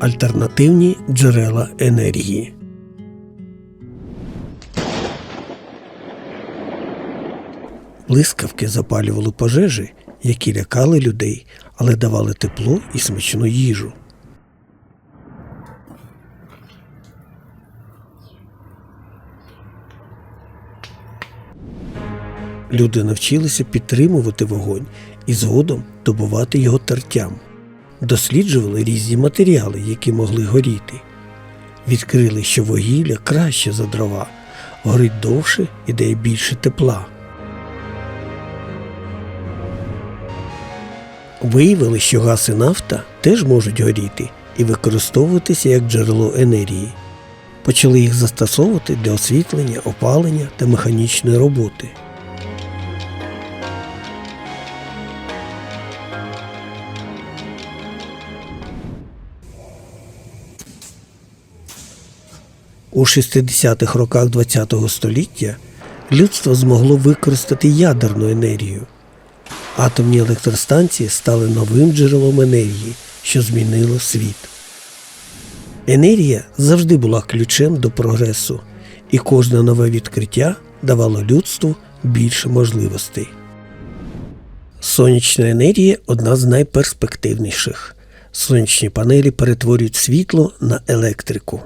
Альтернативні джерела енергії. Блискавки запалювали пожежі, які лякали людей, але давали тепло і смачну їжу. Люди навчилися підтримувати вогонь і згодом добувати його тертям. Досліджували різні матеріали, які могли горіти. Відкрили, що вугілля краще за дрова, горить довше і дає більше тепла. Виявили, що газ і нафта теж можуть горіти і використовуватися як джерело енергії. Почали їх застосовувати для освітлення, опалення та механічної роботи. У 60-х роках ХХ століття людство змогло використати ядерну енергію. Атомні електростанції стали новим джерелом енергії, що змінило світ. Енергія завжди була ключем до прогресу, і кожне нове відкриття давало людству більше можливостей. Сонячна енергія одна з найперспективніших. Сонячні панелі перетворюють світло на електрику.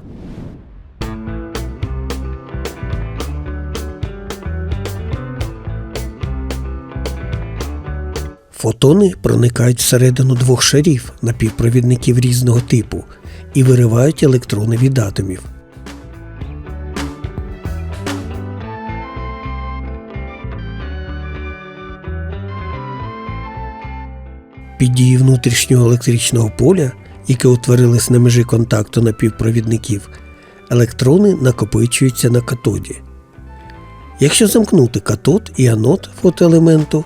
Фотони проникають всередину двох шарів напівпровідників різного типу і виривають електрони від атомів. Під дією внутрішнього електричного поля, яке утворилось на межі контакту напівпровідників, електрони накопичуються на катоді. Якщо замкнути катод і анод фотоелементу,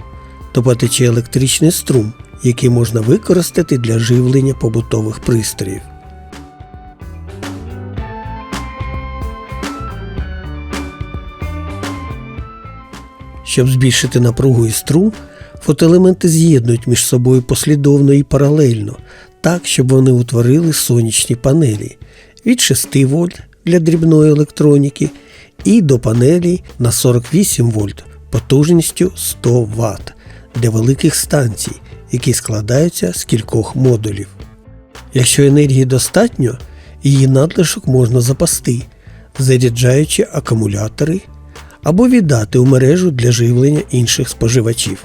то потече електричний струм, який можна використати для живлення побутових пристроїв. Щоб збільшити напругу і струм, фотоелементи з'єднують між собою послідовно і паралельно, так, щоб вони утворили сонячні панелі від 6 вольт для дрібної електроніки і до панелей на 48 вольт потужністю 100 Вт для великих станцій, які складаються з кількох модулів. Якщо енергії достатньо, її надлишок можна запасти, заряджаючи акумулятори або віддати у мережу для живлення інших споживачів.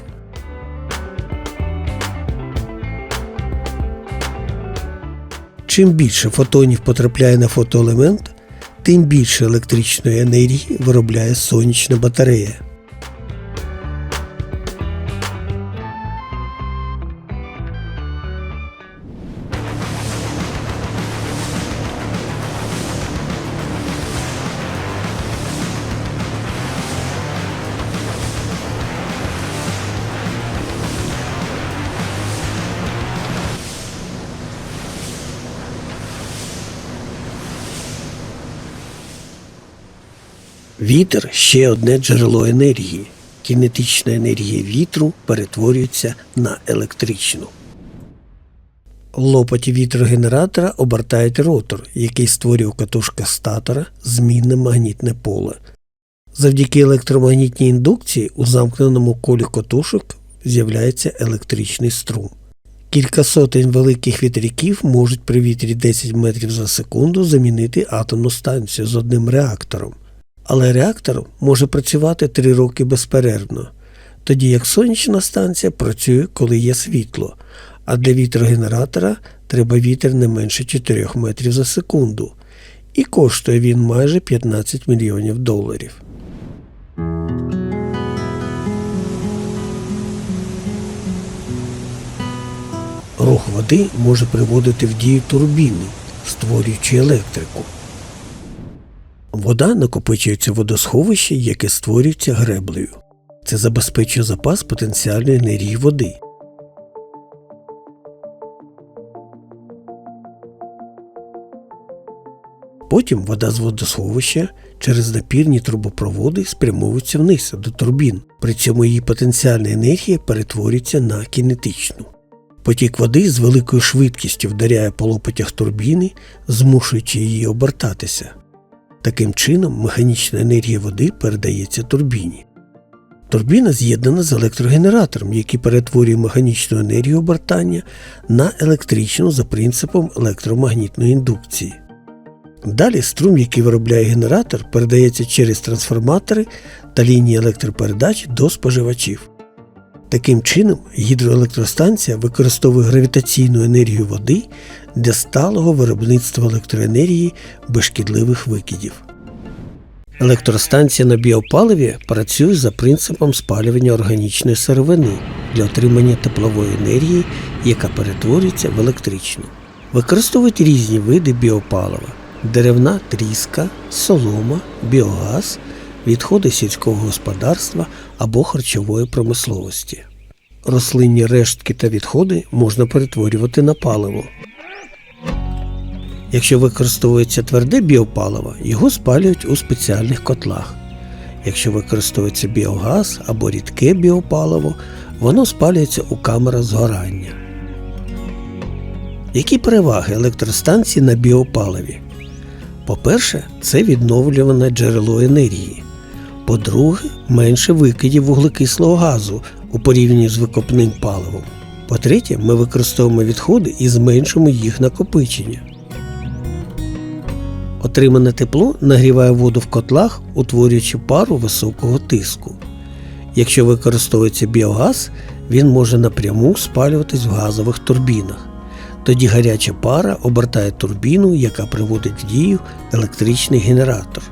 Чим більше фотонів потрапляє на фотоелемент, тим більше електричної енергії виробляє сонячна батарея. Вітер ще одне джерело енергії. Кінетична енергія вітру перетворюється на електричну. Лопаті вітрогенератора обертають ротор, який створює у катушках статора змінне магнітне поле. Завдяки електромагнітній індукції у замкненому колі котушок з'являється електричний струм. Кілька сотень великих вітряків можуть при вітрі 10 метрів за секунду замінити атомну станцію з одним реактором. Але реактор може працювати 3 роки безперервно, тоді як сонячна станція працює, коли є світло, а для вітрогенератора треба вітер не менше 4 метрів за секунду, і коштує він майже 15 мільйонів доларів. Рух води може приводити в дію турбіни, створюючи електрику. Вода накопичується в водосховищі, яке створюється греблею. Це забезпечує запас потенціальної енергії води. Потім вода з водосховища через напірні трубопроводи спрямовується вниз до турбін. При цьому її потенціальна енергія перетворюється на кінетичну. Потік води з великою швидкістю вдаряє по лопатях турбіни, змушуючи її обертатися. Таким чином, механічна енергія води передається турбіні. Турбіна з'єднана з електрогенератором, який перетворює механічну енергію обертання на електричну за принципом електромагнітної індукції. Далі струм, який виробляє генератор, передається через трансформатори та лінії електропередач до споживачів. Таким чином, гідроелектростанція використовує гравітаційну енергію води для сталого виробництва електроенергії без шкідливих викидів. Електростанція на біопаливі працює за принципом спалювання органічної сировини для отримання теплової енергії, яка перетворюється в електричну. Використовують різні види біопалива: деревна тріска, солома, біогаз, відходи сільського господарства або харчової промисловості. Рослинні рештки та відходи можна перетворювати на паливо. Якщо використовується тверде біопаливо, його спалюють у спеціальних котлах. Якщо використовується біогаз або рідке біопаливо, воно спалюється у камерах згорання. Які переваги електростанції на біопаливі? По-перше, це відновлюване джерело енергії. По-друге, менше викидів вуглекислого газу у порівнянні з викопним паливом. По-третє, ми використовуємо відходи і зменшуємо їх накопичення. Отримане тепло нагріває воду в котлах, утворюючи пару високого тиску. Якщо використовується біогаз, він може напряму спалюватись в газових турбінах. Тоді гаряча пара обертає турбіну, яка приводить в дію електричний генератор.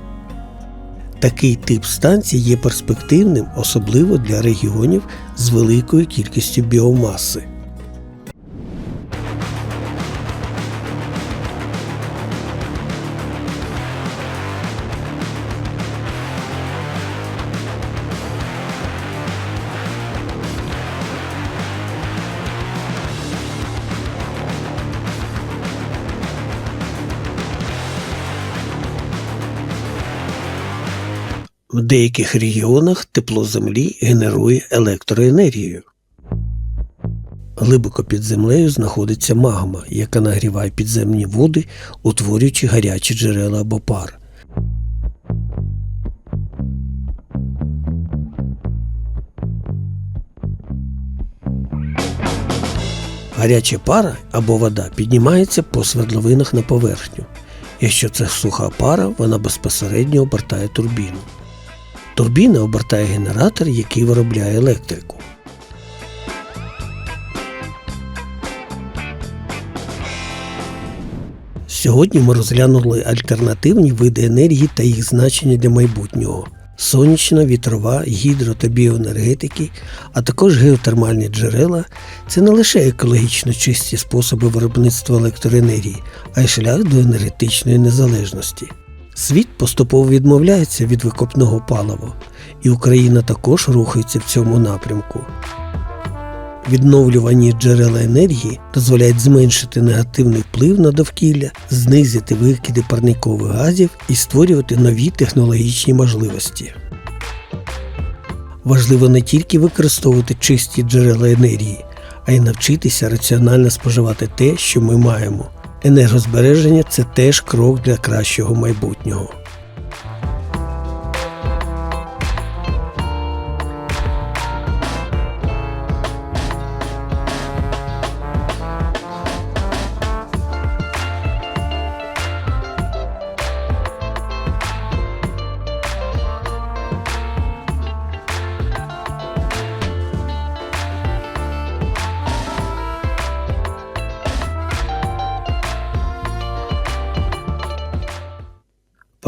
Такий тип станцій є перспективним, особливо для регіонів з великою кількістю біомаси. В деяких регіонах тепло землі генерує електроенергію. Глибоко під землею знаходиться магма, яка нагріває підземні води, утворюючи гарячі джерела або пар. Гаряча пара або вода піднімається по свердловинах на поверхню. Якщо це суха пара, вона безпосередньо обертає турбіну. Турбіна обертає генератор, який виробляє електрику. Сьогодні ми розглянули альтернативні види енергії та їх значення для майбутнього. Сонячна, вітрова, гідро та біоенергетики, а також геотермальні джерела це не лише екологічно чисті способи виробництва електроенергії, а й шлях до енергетичної незалежності. Світ поступово відмовляється від викопного палива, і Україна також рухається в цьому напрямку. Відновлювані джерела енергії дозволяють зменшити негативний вплив на довкілля, знизити викиди парникових газів і створювати нові технологічні можливості. Важливо не тільки використовувати чисті джерела енергії, а й навчитися раціонально споживати те, що ми маємо. Енергозбереження це теж крок для кращого майбутнього.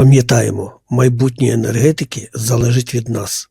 Пам'ятаємо, майбутнє енергетики залежить від нас.